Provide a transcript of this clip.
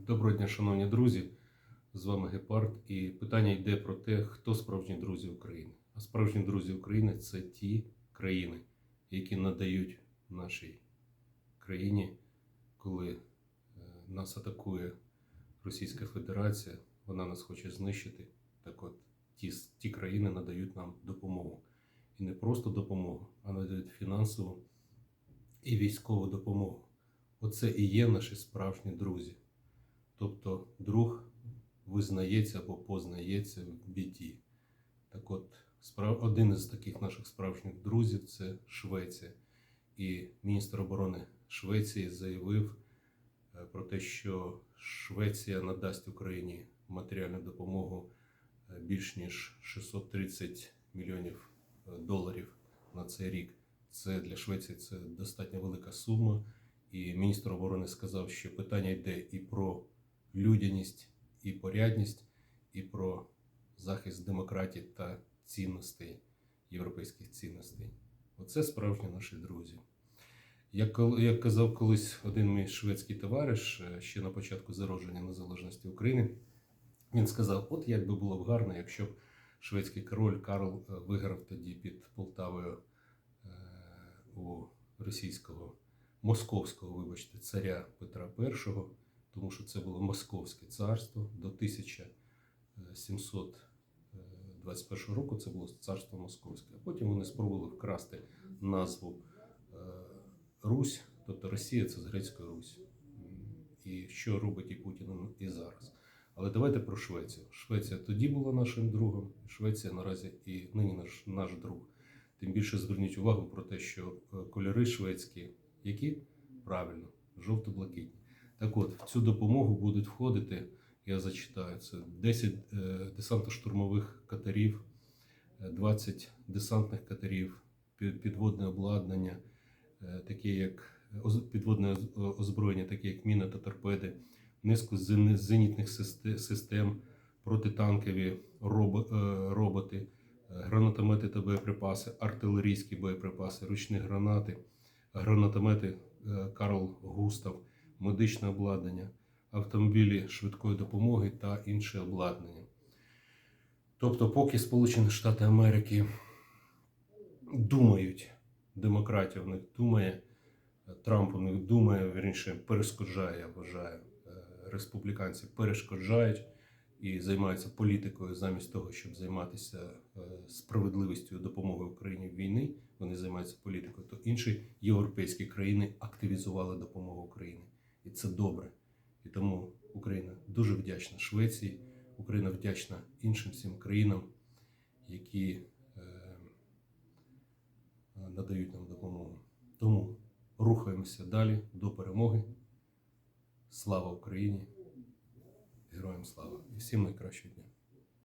Доброго дня, шановні друзі. З вами Гепард. І питання йде про те, хто справжні друзі України. А справжні друзі України це ті країни, які надають нашій країні, коли е, нас атакує Російська Федерація, вона нас хоче знищити. Так от ті, ті країни надають нам допомогу. І не просто допомогу, а надають фінансову і військову допомогу. Оце і є наші справжні друзі. Тобто друг визнається або познається в біді. Так от, один із таких наших справжніх друзів це Швеція. І міністр оборони Швеції заявив е, про те, що Швеція надасть Україні матеріальну допомогу е, більш ніж 630 мільйонів е, доларів на цей рік. Це для Швеції це достатньо велика сума. І міністр оборони сказав, що питання йде і про людяність, і порядність, і про захист демократії та цінностей, європейських цінностей. Оце справжні наші друзі. Як, як казав колись один мій шведський товариш е, ще на початку зародження незалежності України, він сказав: от як би було б гарно, якщо б шведський король Карл е, виграв тоді під Полтавою е, у російського московського, вибачте, царя Петра І, тому що це було Московське царство до 1721 року. Це було царство Московське. А потім вони спробували вкрасти назву е, Русь, тобто Росія це з грецької Русь. І що робить і Путін і зараз. Але давайте про Швецію. Швеція тоді була нашим другом, Швеція наразі і нині наш, наш друг. Тим більше зверніть увагу про те, що е, кольори шведські, які правильно, жовто-блакитні. Так от, в цю допомогу будуть входити, я зачитаю це 10 е, десантно-штурмових катерів, е, 20 десантних катерів, підводне обладнання, е, такі як підводне озброєння, такі як міни та торпеди, низку зенітних систем, протитанкові е, роботи, е, гранатомети та боєприпаси, артилерійські боєприпаси, ручні гранати, гранатомети е, Карл Густав, медичне обладнання, автомобілі швидкої допомоги та інше обладнання. Тобто, поки Сполучені Штати Америки думають, демократія в них думає, Трамп у них думає, вірніше перешкоджає, я вважаю, е, республіканці перешкоджають і займаються політикою замість того, щоб займатися е, справедливістю допомоги Україні в війни, вони займаються політикою, то інші європейські країни активізували допомогу Україні. І це добре. І тому Україна дуже вдячна Швеції, Україна вдячна іншим всім країнам, які е, надають нам допомогу. Тому рухаємося далі до перемоги. Слава Україні! Героям слава і всім найкращого дня!